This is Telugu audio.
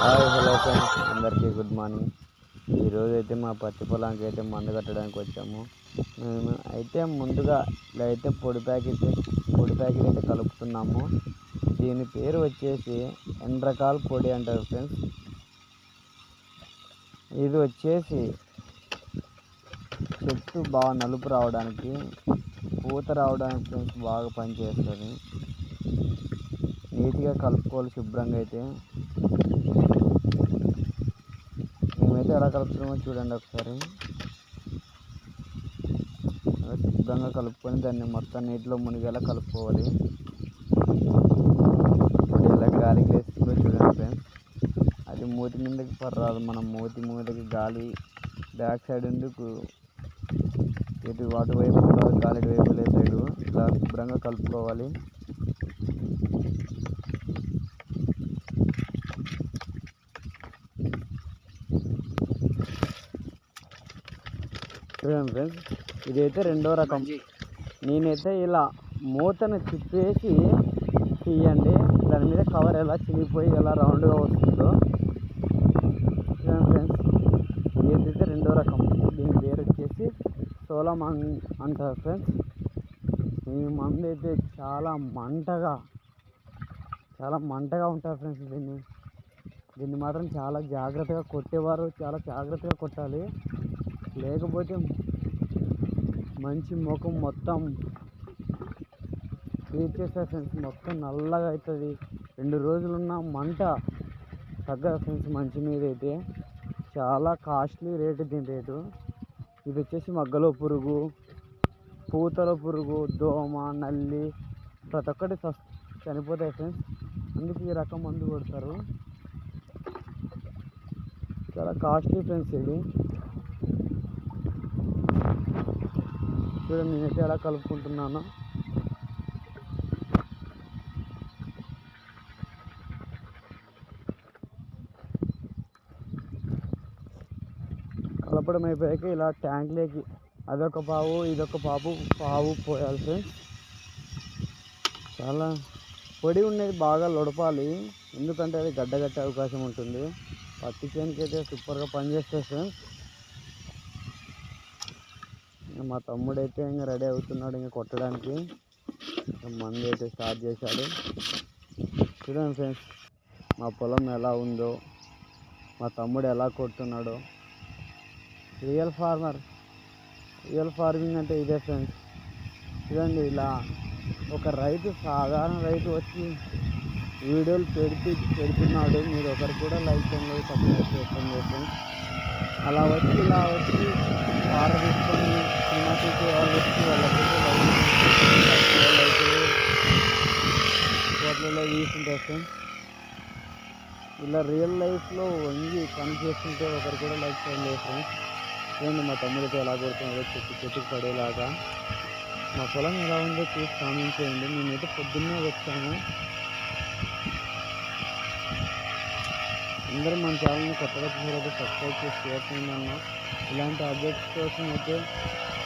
Hi hello friends. అందరికీ గుడ్ మార్నింగ్. ఈరోజు అయితే మా పత్తి పొలానికి అయితే మందు కట్టడానికి వచ్చాము. మేము అయితే ముందుగా ఇలా అయితే పొడి ప్యాకెట్ పొడి ప్యాకెట్ అయితే కలుపుతున్నాము. దీని పేరు వచ్చేసి ఎండ్రకాల్ పొడి అంటారు ఫ్రెండ్స్. ఇది వచ్చేసి చెట్టు బాగా నలుపు రావడానికి పూత రావడానికి ఫ్రెండ్స్ బాగా పనిచేస్తుంది. నీట్గా కలుపుకోవాలి శుభ్రంగా అయితే. మేమైతే ఎలా కలుపుతున్నామో చూడండి ఒకసారి. శుభ్రంగా కలుపుకొని దాన్ని మొత్తం నీటిలో మునిగేలా కలుపుకోవాలి. ఇప్పుడు ఎలా గాలికి వేస్తుందో చూడండి ఫ్రెండ్స్. అది మూతి మీదకి పర్రాదు మనం మూతి మీదకి గాలి బ్యాక్ సైడ్ ఎందుకు ఇటు వాటి వైపు గాలి వైపు లేదు సైడు ఇలా శుభ్రంగా కలుపుకోవాలి. చూడండి ఫ్రెండ్స్. ఇదైతే రెండో రకం. నేనైతే ఇలా మూతను తిప్పేసి తీయండి. దాని మీద కవర్ ఎలా చినిగిపోయి ఎలా రౌండ్గా వస్తుందో. చూడండి ఫ్రెండ్స్. ఇదైతే రెండో రకం. దీని పేరు వచ్చేసి సోలం అన్ అంటారు ఫ్రెండ్స్. ఈ మందు అయితే చాలా మంటగా చాలా మంటగా ఉంటుంది ఫ్రెండ్స్ దీన్ని. దీన్ని మాత్రం చాలా జాగ్రత్తగా కొట్టేవారు. చాలా జాగ్రత్తగా కొట్టాలి. లేకపోతే మంచి ముఖం మొత్తం పీల్చేస్తే ఫ్రెండ్స్ మొత్తం నల్లగా అవుతుంది. రెండు రోజులున్న మంట తగ్గదు ఫ్రెండ్స్ మంచి మీద అయితే చాలా కాస్ట్లీ రేటు దీని రేటు. ఇది వచ్చేసి మగ్గలో పురుగు పూతల పురుగు దోమ నల్లి ప్రతి ఒక్కటి సస్ చనిపోతాయి ఫ్రెండ్స్. అందుకే ఈ రకం మందు కొడతారు. చాలా కాస్ట్లీ ఫ్రెండ్స్ ఇది. చూడండి నేనైతే ఎలా కలుపుకుంటున్నాను. కలపడం అయిపోయాక ఇలా ట్యాంక్లోకి అదొక పావు ఇదొక పాపు పావు పోయాలి ఫ్రెండ్స్ చాలా పొడి ఉండేది బాగా లొడపాలి. ఎందుకంటే అది గడ్డగట్టే అవకాశం ఉంటుంది. పత్తి చేనుకి అయితే సూపర్గా పనిచేస్తుంది ఫ్రెండ్స్ మా తమ్ముడు అయితే ఇంకా రెడీ అవుతున్నాడు ఇంకా కొట్టడానికి. మందు అయితే స్టార్ట్ చేశాడు. చూడండి ఫ్రెండ్స్ మా పొలం ఎలా ఉందో మా తమ్ముడు ఎలా కొడుతున్నాడో. రియల్ ఫార్మర్ రియల్ ఫార్మింగ్ అంటే ఇదే ఫ్రెండ్స్. చూడండి ఇలా ఒక రైతు సాధారణ రైతు వచ్చి వీడియోలు పెడుతూ పెడుతున్నాడు. మీరు ఒకరు కూడా లైక్ చేయండి సబ్స్క్రైబ్ చేసుకోండి అలా వచ్చి ఇలా వచ్చి ఆర్డర్ తీసుకొని సినిమా వాళ్ళకి వాళ్ళకి వచ్చి వాళ్ళకైతే తీసుకుంటారు ఫ్రెండ్స్. ఇలా రియల్ లైఫ్లో వంగి పని చేస్తుంటే ఒకరు కూడా లైక్ చేయండి ఫ్రెండ్స్. చూడండి మా తమ్ముడితో ఎలా కొడుతున్నాడో చెట్టు చెట్టుకు పడేలాగా. మా పొలం ఎలా ఉందో చూసి కామెంట్ చేయండి. మేమైతే పొద్దున్నే వచ్చాము. అందరూ మన ఛానల్ని కొత్తగా చూసారైతే సబ్స్క్రైబ్ చేసి షేర్ చేయండి అన్న. ఇలాంటి అప్డేట్స్ కోసం అయితే